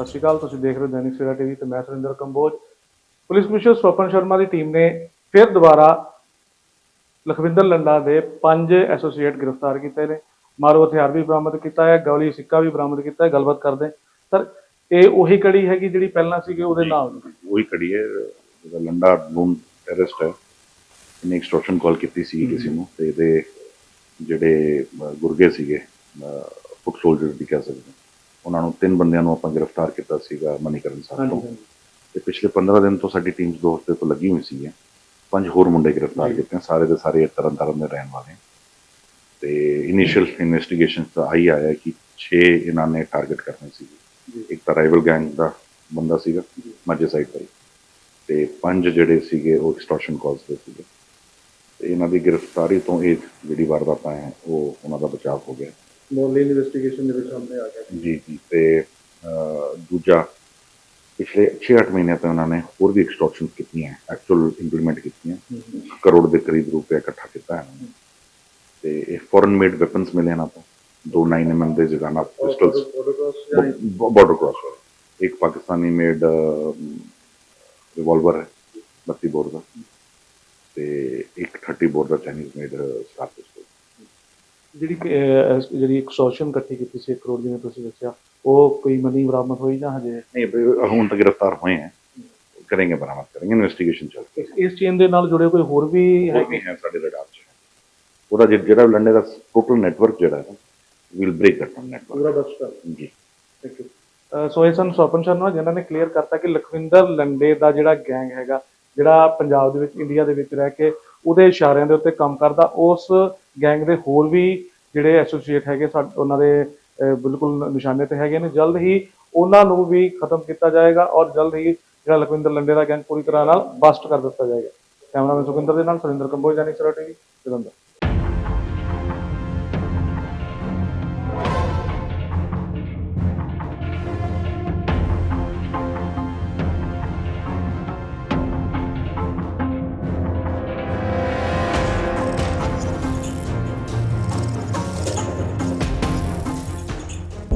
ਸਤਿ ਸ਼੍ਰੀ ਅਕਾਲ ਤੁਸੀਂ ਦੇਖ ਰਹੇ ਹੋ ਦੈਨਿਕ ਸਵੇਰਾ ਟੀਵੀ ਤੇ ਮੈਂ ਸੁਰਿੰਦਰ ਕੰਬੋਜ ਪੁਲਿਸ ਕਮਿਸ਼ਨਰ ਸਵਪਨ ਸ਼ਰਮਾ ਦੀ ਟੀਮ ਨੇ ਫਿਰ ਦੁਬਾਰਾ ਲਖਵਿੰਦਰ ਲੰਡਾ ਦੇ ਪੰਜ ਐਸੋਸੀਏਟ ਗ੍ਰਿਫਤਾਰ ਕੀਤੇ ਨੇ ਮਾਰੂ ਹਥਿਆਰ ਵੀ ਬਰਾਮਦ ਕੀਤਾ ਹੈ ਗੋਲੀ ਸਿੱਕਾ ਵੀ ਬਰਾਮਦ ਕੀਤਾ ਹੈ ਗੱਲਬਾਤ ਕਰਦੇ। ਸਰ ਇਹ ਉਹੀ ਕੜੀ ਹੈਗੀ ਜਿਹੜੀ ਪਹਿਲਾਂ ਸੀਗੇ ਉਹਦੇ ਨਾਲ ਉਹੀ ਖੜੀ ਹੈ ਜਿਹੜਾ ਲੰਡਾ ਨੂਨ ਟੈਰਰਿਸਟ ਹੈ ਇਹਨੇ ਐਕਸਟੋਰਸ਼ਨ ਕਾਲ ਕੀਤੀ ਸੀ ਕਿਸੇ ਨੂੰ ਤੇ ਇਹਦੇ ਜਿਹੜੇ ਗੁਰਗੇ ਸੀਗੇ ਫੁੱਟ ਸੋਲਜਰ ਵੀ ਕਹਿ ਸਕਦੇ ਹਾਂ। ਉਹਨਾਂ ਨੂੰ ਤਿੰਨ ਬੰਦਿਆਂ ਨੂੰ ਆਪਾਂ ਗ੍ਰਿਫਤਾਰ ਕੀਤਾ ਸੀਗਾ ਮਨੀਕਰਨ ਸਾਹਿਬ ਤੋਂ ਤੇ ਪਿਛਲੇ 15 ਦਿਨ ਤੋਂ ਸਾਡੀ ਟੀਮਸ ਦੋ ਹਫ਼ਤੇ ਤੋਂ ਲੱਗੀ ਹੋਈ ਸੀ ਪੰਜ ਹੋਰ ਮੁੰਡੇ ਗ੍ਰਿਫਤਾਰ। ਕੀਤੇ ਹਨ, ਸਾਰੇ ਦੇ ਸਾਰੇ ਤਰਨ ਤਾਰਨ ਦੇ ਰਹਿਣ ਵਾਲੇ ਤੇ ਇਨੀਸ਼ੀਅਲ ਇਨਵੈਸਟੀਗੇਸ਼ਨ ਤਾਂ ਆਈ ਆਇਆ ਕਿ 6 ਇਹਨਾਂ ਨੇ ਟਾਰਗੇਟ ਕਰਨੇ ਸੀ। ਇੱਕ ਤਾਂ ਰਾਈਵਲ ਗੈਂਗ ਦਾ ਬੰਦਾ ਸੀਗਾ। ਮਾਝੇ ਸਾਈਡ ਦਾ ਹੀ। ਤੇ ਪੰਜ ਜਿਹੜੇ ਸੀਗੇ ਉਹ ਐਕਸਟੋਰਸ਼ਨ ਕਾਲਸ ਦੇ ਸੀਗੇ ਤੇ ਇਹਨਾਂ ਦੀ ਗ੍ਰਿਫਤਾਰੀ ਤੋਂ ਇਹ ਜਿਹੜੀ ਵਾਰਦਾਤਾਂ ਹੈ ਉਹ ਉਹਨਾਂ ਦਾ ਬਚਾਅ ਹੋ ਗਿਆ ਮੋਰਲੀ ਇਨਵੈਸਟੀਗੇਸ਼ਨ ਦੇ ਵਿੱਚ ਸਾਹਮਣੇ ਆ ਗਿਆ। ਜੀ ਜੀ ਤੇ ਦੂਜਾ ਪਿਛਲੇ 6-8 ਮਹੀਨਿਆਂ ਤੋਂ ਉਹਨਾਂ ਨੇ ਹੋਰ ਵੀ ਐਕਸਟੋਰਸ਼ਨ ਕੀਤੀਆਂ ਐਕਚੁਅਲ ਇੰਪਲੀਮੈਂਟ ਕੀਤੀਆਂ। ਕਰੋੜ ਦੇ ਕਰੀਬ ਰੁਪਏ ਇਕੱਠਾ ਕੀਤਾ ਹੈ ਨੇ। ਤੇ ਇਹ ਫੋਰਨ ਮੇਡ ਵੈਪਨਸ ਮਿਲੇ ਇਹਨਾਂ ਤੋਂ। ਦੋ 9 mm ਦੇ ਜਗਾਨਾ ਪਿਸਟਲਸ ਬਾਰਡਰ ਕ੍ਰਾਸ ਇੱਕ ਪਾਕਿਸਤਾਨੀ ਮੇਡ ਰਿਵਾਲਵਰ ਹੈ 32 ਬੋਰ ਦਾ। ਤੇ ਇੱਕ 30 ਬੋਰ ਦਾ ਚਾਈਨੀਜ਼ ਮੇਡ ਸਟਾਰ ਪਿਸਟਲ ਜਿਹੜੀ ਕਿ, ਅਹ, ਜਿਹੜੀ ਐਕਸਟੋਰਸ਼ਨ ਇਕੱਠੀ ਕੀਤੀ ਸੀ 1 ਕਰੋੜ ਜਿਵੇਂ ਤੁਸੀਂ ਦੱਸਿਆ ਉਹ ਕੋਈ ਮਨੀ ਬਰਾਮਦ ਹੋਈ ਜਾਂ ਹਜੇ ਨਹੀਂ ਬ- ਹੁਣ ਤੱਕ ਗ੍ਰਿਫਤਾਰ ਹੋਏ हैं करेंगे बरामद करेंगे ਇਨਵੈਸਟੀਗੇਸ਼ਨ ਚੱਲ ਰਹੀ ਇਸ- ਇਸ ਚੇਨ ਦੇ ਨਾਲ ਜੁੜੇ ਕੋਈ ਹੋਰ ਵੀ ਹੈ ਹੈ ਹੋਰ ਵੀ ਹੈ ਸਾਡੇ ਰਡਾਰ 'ਚ ਉਹਦਾ ਜਿ- ਜਿਹੜਾ ਲੰਡੇ ਦਾ ਟੋਟਲ ਨੈਟਵਰਕ ਜਿਹੜਾ ਹੈ ਵਿਲ ਬ੍ਰੇਕ ਦੈਟ ਨੈਟਵਰਕ ਪੂਰਾ ਬਸ ਕਰ ਜੀ ਥੈਂਕ ਯੂ ਸੋ ਇਹ ਸਨ ਸਵਪਨ ਸ਼ਰਮਾ ਜਿਨ੍ਹਾਂ ਨੇ ਕਲੀਅਰ ਕਰਤਾ ਕਿ ਲਖਵਿੰਦਰ ਲੰਡੇ ਦਾ ਜਿਹੜਾ ਗੈਂਗ ਹੈਗਾ ਜਿਹੜਾ ਪੰਜਾਬ ਦੇ ਵਿੱਚ ਇੰਡੀਆ ਦੇ ਵਿੱਚ ਰਹਿ ਕੇ ਉਹਦੇ ਇਸ਼ਾਰਿਆਂ ਦੇ ਉੱਤੇ ਕੰਮ ਕਰਦਾ ਉਸ ਗੈਂਗ ਦੇ ਹੋਰ ਵੀ ਜਿਹੜੇ ਐਸੋਸੀਏਟ ਹੈਗੇ ਸਾ- ਉਹਨਾਂ ਦੇ ਬਿਲਕੁਲ ਨਿਸ਼ਾਨੇ ਤੇ ਹੈਗੇ ਨੇ। ਜਲਦ ਹੀ ਉਹਨਾਂ ਨੂੰ ਵੀ ਖਤਮ ਕੀਤਾ ਜਾਏਗਾ ਔਰ ਜਲਦ ਹੀ ਜਿਹੜਾ ਲਖਵਿੰਦਰ ਲੰਡੇ ਦਾ ਗੈਂਗ ਪੂਰੀ ਤਰ੍ਹਾਂ ਨਾਲ ਬਸਟ ਕਰ ਦਿੱਤਾ ਜਾਏਗਾ। ਕੈਮਰਾਮੈਨ ਸੁਖਿੰਦਰ ਦੇ ਨਾਲ ਸੁਰਿੰਦਰ ਕੰਬੋਜ, ਜਾਨੀ ਸਰਾ ਟੀਵੀ ਜਲੰਧਰ।